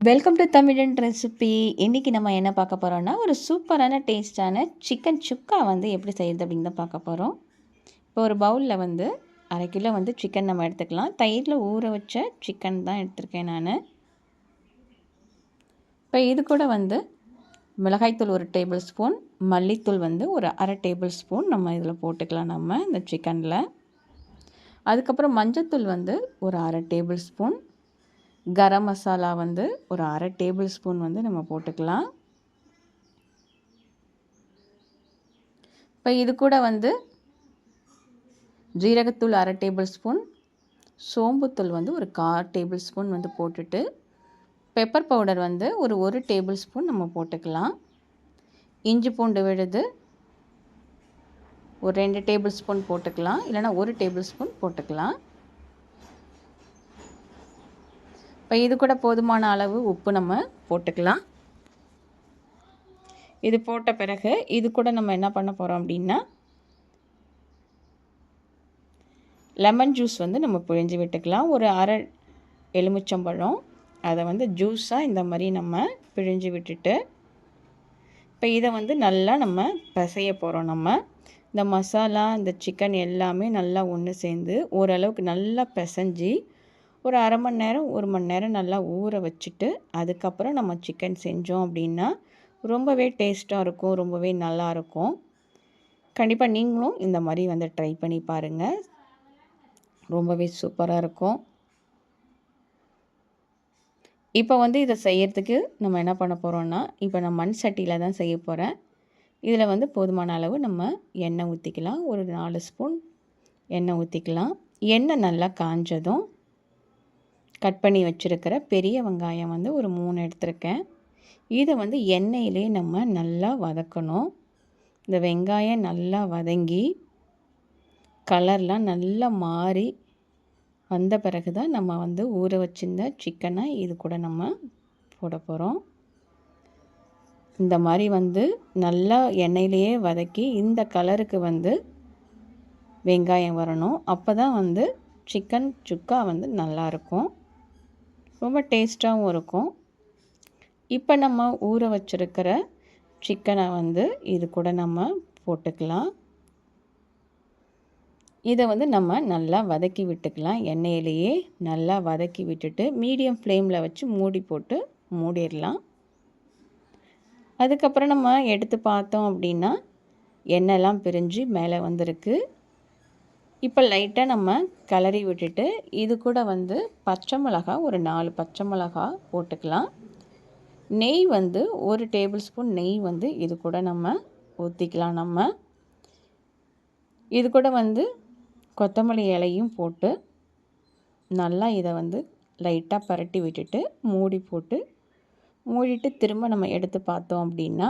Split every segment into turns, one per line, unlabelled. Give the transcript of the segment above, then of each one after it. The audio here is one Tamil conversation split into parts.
வெல்கம் டு தமிழன் ரெசிபி இன்றைக்கி நம்ம என்ன பார்க்க போகிறோம்னா ஒரு சூப்பரான டேஸ்டான சிக்கன் சுக்கா வந்து எப்படி செய்கிறது அப்படின்னு தான் பார்க்க போகிறோம் இப்போ ஒரு பவுலில் வந்து அரை கிலோ வந்து சிக்கன் நம்ம எடுத்துக்கலாம். தயிரில் ஊற வச்ச சிக்கன் தான் எடுத்திருக்கேன் நான். இப்போ இது கூட வந்து மிளகாய்த்தூள் ஒரு டேபிள் ஸ்பூன் மல்லித்தூள் வந்து ஒரு அரை டேபிள் ஸ்பூன் நம்ம இதில் போட்டுக்கலாம் நம்ம இந்த சிக்கனில் அதுக்கப்புறம் மஞ்சத்தூள் வந்து ஒரு அரை டேபிள் ஸ்பூன் கரம் மசாலா வந்து ஒரு அரை டேபிள் ஸ்பூன் வந்து நம்ம போட்டுக்கலாம். இப்போ இது கூட வந்து ஜீரகத்தூள் அரை டேபிள் ஸ்பூன் சோம்புத்தூள் வந்து ஒரு கா டேபிள் ஸ்பூன் வந்து போட்டுட்டு பெப்பர் பவுடர் வந்து ஒரு ஒரு டேபிள் ஸ்பூன் நம்ம போட்டுக்கலாம். இஞ்சி பூண்டு விழுது ஒரு ரெண்டு டேபிள் ஸ்பூன் போட்டுக்கலாம் இல்லைனா ஒரு டேபிள் ஸ்பூன் போட்டுக்கலாம். இப்போ இது கூட போதுமான அளவு உப்பு நம்ம போட்டுக்கலாம். இது போட்ட பிறகு இது கூட நம்ம என்ன பண்ண போகிறோம் அப்படின்னா லெமன் ஜூஸ் வந்து நம்ம பிழிஞ்சு விட்டுக்கலாம். ஒரு அரை எலுமிச்சம்பழம் அதை வந்து ஜூஸாக இந்த மாதிரி நம்ம பிழிஞ்சு விட்டுட்டு இப்போ இதை வந்து நல்லா நம்ம பிசைய போகிறோம் நம்ம. இந்த மசாலா இந்த சிக்கன் எல்லாமே நல்லா ஒன்று சேர்ந்து ஓரளவுக்கு நல்லா பிசைஞ்சு ஒரு அரை மணி நேரம் ஒரு மணி நேரம் நல்லா ஊற வச்சுட்டு அதுக்கப்புறம் நம்ம சிக்கன் செஞ்சோம் அப்படின்னா ரொம்பவே டேஸ்ட்டாக இருக்கும் ரொம்பவே நல்லாயிருக்கும் கண்டிப்பாக நீங்களும் இந்த மாதிரி வந்து ட்ரை பண்ணி பாருங்கள் ரொம்பவே சூப்பராக இருக்கும். இப்போ வந்து இதை செய்யறதுக்கு நம்ம என்ன பண்ண போகிறோன்னா இப்போ நான் மண் சட்டியில் தான் செய்ய போகிறேன் இதில் வந்து போதுமான அளவு நம்ம எண்ணெய் ஊற்றிக்கலாம் ஒரு நாலு ஸ்பூன் எண்ணெய் ஊற்றிக்கலாம் எண்ணெய் நல்லா காஞ்சதும் கட் பண்ணி வச்சுருக்கிற பெரிய வெங்காயம் வந்து ஒரு மூணு எடுத்திருக்கேன். இதை வந்து எண்ணெயிலே நம்ம நல்லா வதக்கணும். இந்த வெங்காயம் நல்லா வதங்கி கலர்லாம் நல்லா மாறி வந்த பிறகு தான் நம்ம வந்து ஊற வச்சிருந்த சிக்கனை இது கூட நம்ம போட போகிறோம் இந்த மாதிரி வந்து நல்லா எண்ணெயிலேயே வதக்கி இந்த கலருக்கு வந்து வெங்காயம் வரணும். அப்போ தான் வந்து சிக்கன் சுக்கா வந்து நல்லாயிருக்கும் ரொம்ப டேஸ்ட்டாகவும் இருக்கும். இப்போ நம்ம ஊற வச்சுருக்கிற சிக்கனை வந்து இது கூட நம்ம போட்டுக்கலாம். இதை வந்து நம்ம நல்லா வதக்கி விட்டுக்கலாம். எண்ணெயிலேயே நல்லா வதக்கி விட்டுட்டு மீடியம் ஃப்ளேமில் வச்சு மூடி போட்டு மூடிடலாம். அதுக்கப்புறம் நம்ம எடுத்து பார்த்தோம் அப்படின்னா எண்ணெய்லாம் பிரிஞ்சு மேலே வந்திருக்கு. இப்போ லைட்டாக நம்ம கிளறி விட்டுட்டு இது கூட வந்து பச்சை மிளகா ஒரு நாலு பச்சை மிளகா போட்டுக்கலாம். நெய் வந்து ஒரு டேபிள் ஸ்பூன் நெய் வந்து இது கூட நம்ம ஊற்றிக்கலாம் நம்ம. இது கூட வந்து கொத்தமல்லி இலையும் போட்டு நல்லா இதை வந்து லைட்டாக பரட்டி விட்டுட்டு மூடி போட்டு மூடிட்டு திரும்ப நம்ம எடுத்து பார்த்தோம் அப்படின்னா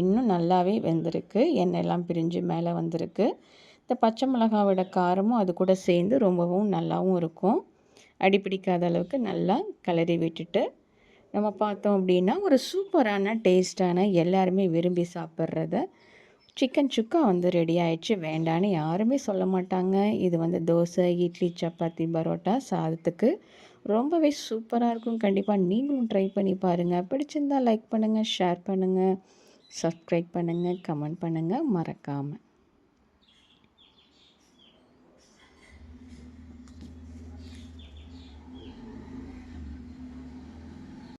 இன்னும் நல்லாவே வெந்திருக்கு. எண்ணெயெல்லாம் பிரிஞ்சு மேலே வந்திருக்கு. இந்த பச்சை மிளகாவோட காரமும் அது கூட சேர்ந்து ரொம்பவும் நல்லாவும் இருக்கும். அடிப்பிடிக்காத அளவுக்கு நல்லா கிளறி விட்டுட்டு நம்ம பார்த்தோம் அப்படின்னா ஒரு சூப்பரான டேஸ்ட்டான எல்லாருமே விரும்பி சாப்பிட்றத சிக்கன் சுக்கா வந்து ரெடி ஆயிடுச்சு. வேண்டான்னு யாருமே சொல்ல மாட்டாங்க. இது வந்து தோசை இட்லி சப்பாத்தி பரோட்டா சாதத்துக்கு ரொம்பவே சூப்பராக இருக்கும். கண்டிப்பாக நீங்களும் ட்ரை பண்ணி பாருங்கள் பிடிச்சிருந்தால் லைக் பண்ணுங்கள் ஷேர் பண்ணுங்கள் சப்ஸ்கிரைப் பண்ணுங்கள் கமெண்ட் பண்ணுங்கள் மறக்காமல்